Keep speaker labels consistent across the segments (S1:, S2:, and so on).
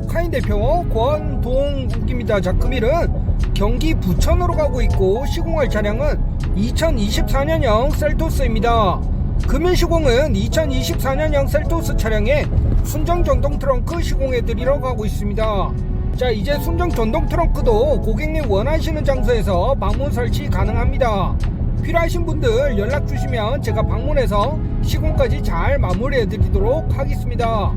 S1: 카인 대표 권동욱입니다. 자, 금일은 경기 부천으로 가고 있고 시공할 차량은 2024년형 셀토스입니다. 금일 시공은 2024년형 셀토스 차량에 순정 전동 트렁크 시공해 드리러 가고 있습니다. 자, 이제 순정 전동 트렁크도 고객님 원하시는 장소에서 방문 설치 가능합니다. 필요하신 분들 연락 주시면 제가 방문해서 시공까지 잘 마무리해 드리도록 하겠습니다.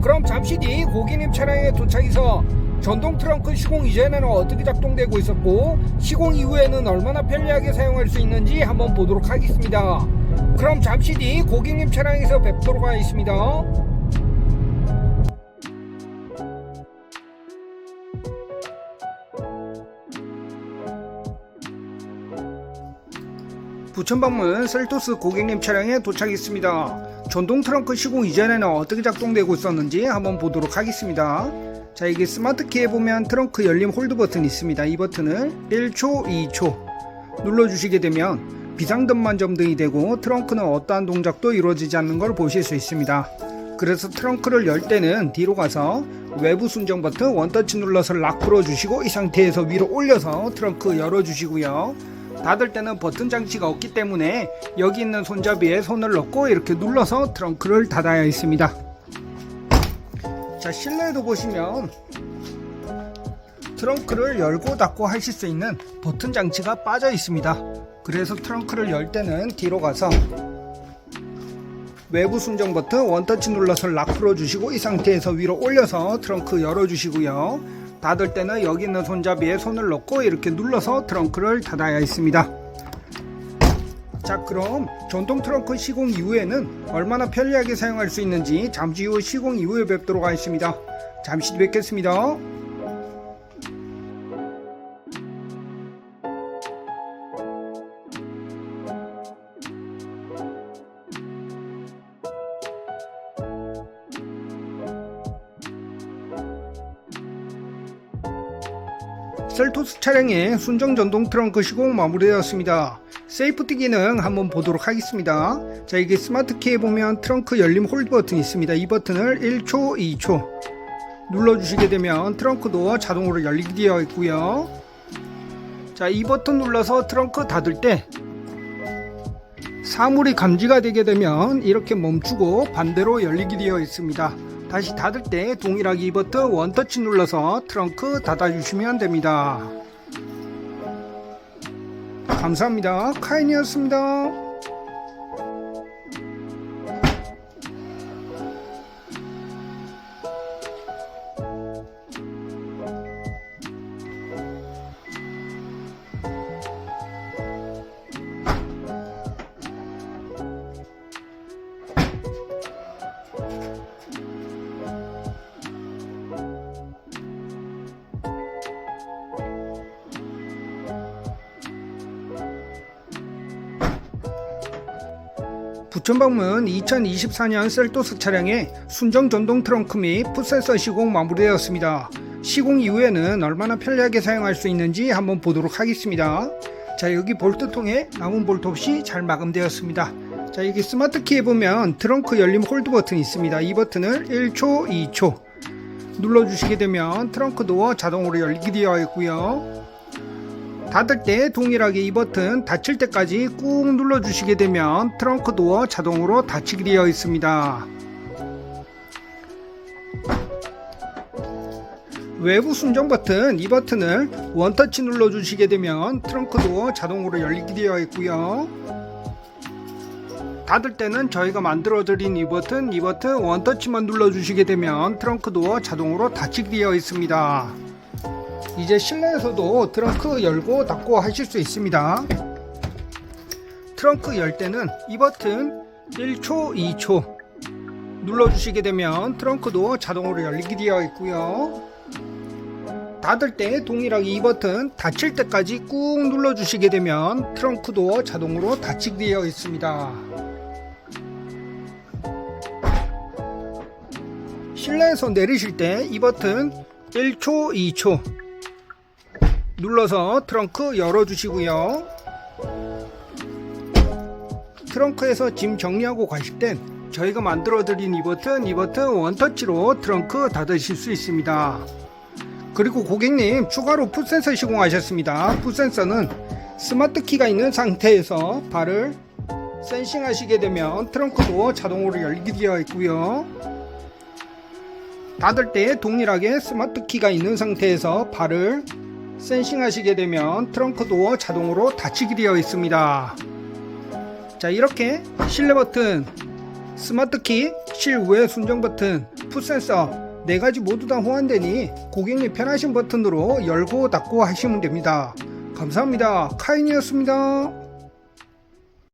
S1: 그럼 잠시 뒤 고객님 차량에 도착해서 전동 트렁크 시공 이전에는 어떻게 작동되고 있었고 시공 이후에는 얼마나 편리하게 사용할 수 있는지 한번 보도록 하겠습니다. 그럼 잠시 뒤 고객님 차량에서 뵙도록 하겠습니다. 부천 방문 셀토스 고객님 차량에 도착했습니다. 전동 트렁크 시공 이전에는 어떻게 작동되고 있었는지 한번 보도록 하겠습니다. 자, 이게 스마트 키에 보면 트렁크 열림 홀드 버튼이 있습니다. 이 버튼을 1초, 2초 눌러주시게 되면 비상등만 점등이 되고 트렁크는 어떠한 동작도 이루어지지 않는 걸 보실 수 있습니다. 그래서 트렁크를 열 때는 뒤로 가서 외부 순정 버튼 원터치 눌러서 락 풀어주시고 이 상태에서 위로 올려서 트렁크 열어주시고요. 닫을 때는 버튼 장치가 없기 때문에 여기 있는 손잡이에 손을 넣고 이렇게 눌러서 트렁크를 닫아야 했습니다. 자 실내에도 보시면 트렁크를 열고 닫고 하실 수 있는 버튼 장치가 빠져 있습니다. 그래서 트렁크를 열 때는 뒤로 가서 외부 순정 버튼 원터치 눌러서 락 풀어주시고 이 상태에서 위로 올려서 트렁크 열어주시고요. 닫을 때는 여기 있는 손잡이에 손을 넣고 이렇게 눌러서 트렁크를 닫아야 했습니다. 자 그럼 전동 트렁크 시공 이후에는 얼마나 편리하게 사용할 수 있는지 잠시 후 시공 이후에 뵙도록 하겠습니다. 잠시 뒤 뵙겠습니다. 셀토스 차량의 순정 전동 트렁크 시공 마무리되었습니다. 세이프티 기능 한번 보도록 하겠습니다. 자, 이게 스마트 키에 보면 트렁크 열림 홀드 버튼이 있습니다. 이 버튼을 1초, 2초 눌러주시게 되면 트렁크 도어 자동으로 열리게 되어 있고요. 자, 이 버튼 눌러서 트렁크 닫을 때 사물이 감지가 되게 되면 이렇게 멈추고 반대로 열리게 되어 있습니다. 다시 닫을 때 동일하게 이 버튼 원터치 눌러서 트렁크 닫아주시면 됩니다. 감사합니다. 카인이었습니다. 부천 방문 2024년 셀토스 차량의 순정 전동 트렁크 및 풋센서 시공 마무리되었습니다. 시공 이후에는 얼마나 편리하게 사용할 수 있는지 한번 보도록 하겠습니다. 자 여기 볼트통에 남은 볼트 없이 잘 마감되었습니다. 자 여기 스마트 키에 보면 트렁크 열림 홀드 버튼이 있습니다. 이 버튼을 1초, 2초 눌러주시게 되면 트렁크 도어 자동으로 열리게 되어 있고요. 닫을 때 동일하게 이 버튼 닫힐 때까지 꾹 눌러 주시게 되면 트렁크 도어 자동으로 닫히게 되어 있습니다. 외부 순정 버튼 이 버튼을 원터치 눌러 주시게 되면 트렁크 도어 자동으로 열리게 되어 있고요. 닫을 때는 저희가 만들어 드린 이 버튼 이 버튼 원터치만 눌러 주시게 되면 트렁크 도어 자동으로 닫히게 되어 있습니다. 이제 실내에서도 트렁크 열고 닫고 하실 수 있습니다. 트렁크 열 때는 이 버튼 1초, 2초 눌러주시게 되면 트렁크도 자동으로 열리게 되어 있고요. 닫을 때 동일하게 이 버튼 닫힐 때까지 꾹 눌러주시게 되면 트렁크도 자동으로 닫히게 되어 있습니다. 실내에서 내리실 때 이 버튼 1초, 2초 눌러서 트렁크 열어주시고요. 트렁크에서 짐 정리하고 가실 땐 저희가 만들어드린 이 버튼, 이 버튼 원터치로 트렁크 닫으실 수 있습니다. 그리고 고객님 추가로 풋센서 시공하셨습니다. 풋센서는 스마트 키가 있는 상태에서 발을 센싱 하시게 되면 트렁크도 자동으로 열게 되어 있고요. 닫을 때 동일하게 스마트 키가 있는 상태에서 발을 센싱 하시게 되면 트렁크도 자동으로 닫히게 되어 있습니다. 자 이렇게 실내 버튼, 스마트 키, 실외 순정 버튼, 풋센서 네 가지 모두 다 호환되니 고객님 편하신 버튼으로 열고 닫고 하시면 됩니다. 감사합니다. 카인이었습니다.